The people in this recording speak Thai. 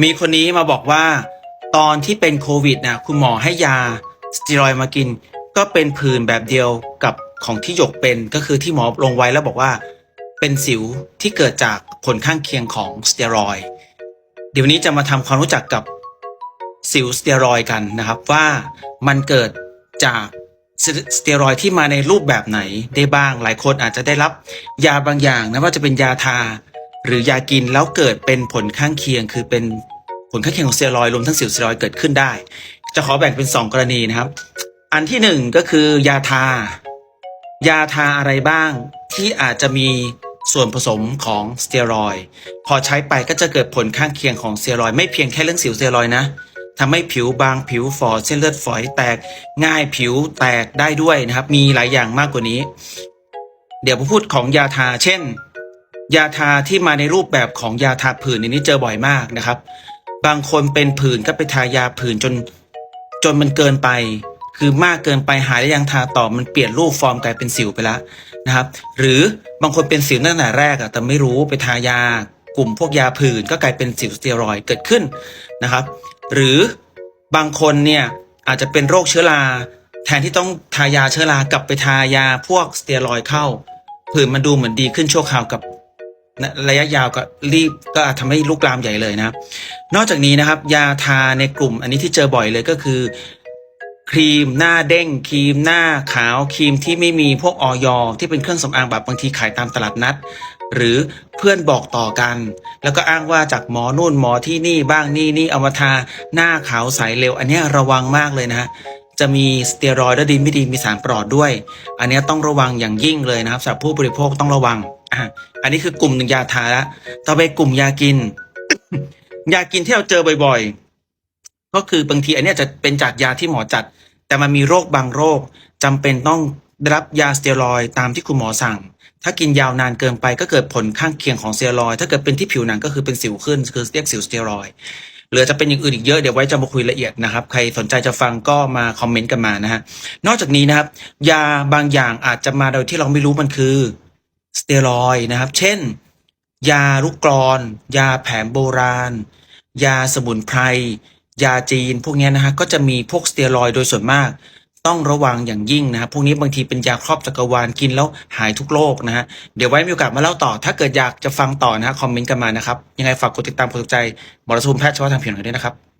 มีคนนี้มาบอกว่า ตอนที่เป็นโควิดนะคุณหมอให้ยาสเตียรอยมากิน ก็เป็นผื่นแบบเดียวกับของที่หยกเป็นก็คือที่หมอลงไว้แล้วบอกว่า เป็นสิวที่เกิดจากผลข้างเคียงของสเตียรอยเดี๋ยววันนี้จะมาทำความรู้จักกับสิวสเตียรอยกันนะครับว่ามันเกิดจากสเตียรอยที่มาในรูปแบบไหนได้บ้างหลายคนอาจจะได้รับยาบางอย่างนะว่าจะเป็นยาทา หรือยากินแล้วเกิดเป็นผลข้างเคียง คือเป็นผลข้างเคียงของสเตียรอยรวมทั้งสิวสเตียรอยเกิดขึ้นได้ จะขอแบ่งเป็น 2 กรณีนะครับ อันที่หนึ่งก็คือยาทา ยาทาอะไรบ้างที่อาจจะมีส่วนผสมของสเตียรอยพอใช้ไปก็จะเกิดผลข้างเคียงของสเตียรอยไม่เพียงแค่เรื่องสิวสเตียรอยนะทำให้ผิวบางผิวฝ่อเส้นเลือดฝอยแตกง่ายผิวแตกได้ด้วยนะครับ มีหลายอย่างมากกว่านี้ เดี๋ยวผมพูดของยาทาเช่น ยาทาที่มาในรูปแบบของยาทาผื่นนนี้เจอบ่อยมากนะครับ บางคนเป็นผื่นก็ไปทายาผื่นจน จนมันเกินไป คือมากเกินไปหายแล้วยังทาต่อมันเปลี่ยนรูปฟอร์มกลายเป็นสิวไปแล้วนะครับ หรือบางคนเป็นสิวตั้งแต่แรกอะแต่ไม่รู้ไปทายากลุ่มพวกยาผื่นก็กลายเป็นสิวสเตียรอยด์เกิดขึ้นนะครับ หรือบางคนเนี่ยอาจจะเป็นโรคเชื้อราแทนที่ต้องทายาเชื้อรากลับไปทายาพวกสเตียรอยเข้าผื่นมันดูเหมือนดีขึ้นชั่วคราวกับ ระยะยาวก็รีบก็อาจทำให้ลุกลามใหญ่เลยนะครับ นอกจากนี้นะครับ ยาทาในกลุ่มอันนี้ที่เจอบ่อยเลยก็คือ ครีมหน้าเด้งครีมหน้าขาวครีมที่ไม่มีพวกออยที่เป็นเครื่องสำอางแบบบางทีขายตามตลาดนัด หรือเพื่อนบอกต่อกัน แล้วก็อ้างว่าจากหมอนู่นหมอที่นี่บ้างนี่นี่เอามาทาหน้าขาวใสเร็ว อันนี้ระวังมากเลยนะฮะจะมีสเตียรอยด์ดีไม่ดีมีสารปลอดด้วย อันนี้ต้องระวังอย่างยิ่งเลยนะครับสำหรับผู้บริโภคต้องระวัง อะอันนี้คือกลุ่มหนึ่งยาทาละต่อไปกลุ่มยากิน ยากินที่เราเจอบ่อย ๆ ก็คือบางทีอันนี้จะเป็นจากยาที่หมอจัด แต่มันมีโรคบางโรคจำเป็นต้องได้รับยาสเตียรอยตามที่คุณหมอสั่ง ถ้ากินยาวนานเกินไปก็เกิดผลข้างเคียงของสเตียรอยถ้าเกิดเป็นที่ผิวหนังก็คือเป็นสิวขึ้น คือเรียกสิวสเตียรอยหรือจะเป็นอย่างอื่นอีกเยอะเดี๋ยวไว้จะมาคุยละเอียดนะครับ ใครสนใจจะฟังก็มาคอมเมนต์กันมานะฮะนอกจากนี้นะครับ ยาบางอย่างอาจจะมาโดยที่เราไม่รู้มันคือ สเตียรอยนะครับ เช่น ยาลูกกรอน ยาแผนโบราณ ยาสมุนไพร ยาจีน พวกเนี้ยนะฮะก็จะมีพวกสเตียรอยโดยส่วนมาก ต้องระวังอย่างยิ่งนะครับพวกนี้บางทีเป็นยาครอบจักรวาลกินแล้วหายทุกโรคนะฮะเดี๋ยวไว้มีโอกาสมาเล่าต่อ ถ้าเกิดอยากจะฟังต่อนะฮะคอมเมนต์กันมานะครับยังไงฝากกดติดตามกดถูกใจหมอรสุมแพทย์เฉพาะทางผิวหนังด้วยนะครับ